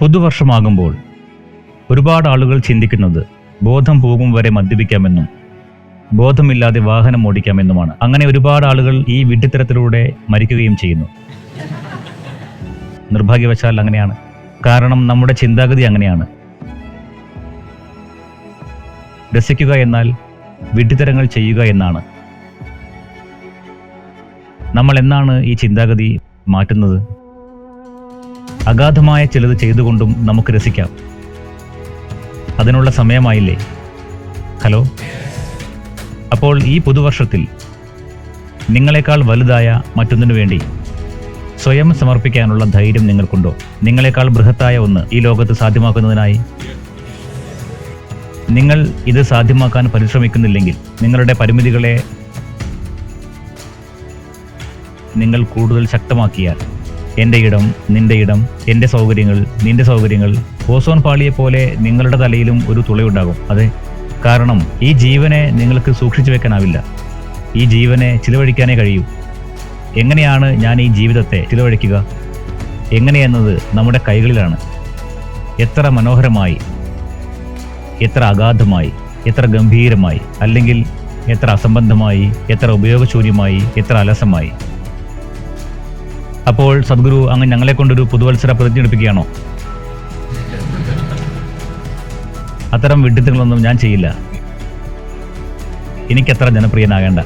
പുതുവർഷമാകുമ്പോൾ ഒരുപാട് ആളുകൾ ചിന്തിക്കുന്നത് ബോധം പോകും വരെ മദ്യപിക്കാമെന്നും ബോധമില്ലാതെ വാഹനം ഓടിക്കാമെന്നുമാണ്. അങ്ങനെ ഒരുപാട് ആളുകൾ ഈ വിഡ്ഢിത്തരത്തിലൂടെ മരിക്കുകയും ചെയ്യുന്നു. നിർഭാഗ്യവശാൽ അങ്ങനെയാണ്. കാരണം നമ്മുടെ ചിന്താഗതി അങ്ങനെയാണ്. രസിക്കുക എന്നാൽ വിഡ്ഢിത്തരങ്ങൾ ചെയ്യുക എന്നാണ്. നമ്മൾ എന്നാണ് ഈ ചിന്താഗതി മാറ്റുന്നത്? അഗാധമായ ചിലത് ചെയ്തുകൊണ്ടും നമുക്ക് രസിക്കാം. അതിനുള്ള സമയമായില്ലേ? ഹലോ? അപ്പോൾ ഈ പുതുവർഷത്തിൽ നിങ്ങളെക്കാൾ വലുതായ മറ്റൊന്നിനു വേണ്ടി സ്വയം സമർപ്പിക്കാനുള്ള ധൈര്യം നിങ്ങൾക്കുണ്ടോ? നിങ്ങളെക്കാൾ ബൃഹത്തായ ഒന്ന് ഈ ലോകത്ത് സാധ്യമാക്കുന്നതിനായി? നിങ്ങൾ ഇത് സാധ്യമാക്കാൻ പരിശ്രമിക്കുന്നില്ലെങ്കിൽ നിങ്ങളുടെ പരിമിതികളെ നിങ്ങൾ കൂടുതൽ ശക്തമാക്കിയാൽ എന്റെ ഇടം നിന്റെ ഇടം എന്റെ സൗകര്യങ്ങൾ നിന്റെ സൗകര്യങ്ങൾ. ഓസോൺ പാളിയെ പോലെ നിങ്ങളുടെ തലയിലും ഒരു തുളയുണ്ടാകും അതെ. കാരണം ഈ ജീവനെ നിങ്ങൾക്ക് സൂക്ഷിച്ചു വെക്കാനാവില്ല. ഈ ജീവനെ ചിലവഴിക്കാനേ കഴിയൂ. എങ്ങനെയാണ് ഞാൻ ഈ ജീവിതത്തെ ചിലവഴിക്കുക? എങ്ങനെയെന്നത് നമ്മുടെ കൈകളിലാണ്. എത്ര മനോഹരമായി എത്ര അഗാധമായി എത്ര ഗംഭീരമായി അല്ലെങ്കിൽ എത്ര അസംബന്ധമായി എത്ര ഉപയോഗശൂന്യമായി എത്ര അലസമായി. അപ്പോൾ സദ്ഗുരു അങ്ങ് ഞങ്ങളെ കൊണ്ടൊരു പുതുവത്സര പ്രതിജ്ഞ എടുപ്പിക്കുകയാണോ അത്തരം വിഡ്ഢിത്തങ്ങളൊന്നും ഞാൻ ചെയ്യില്ല. എനിക്കത്ര ജനപ്രിയനാകേണ്ട.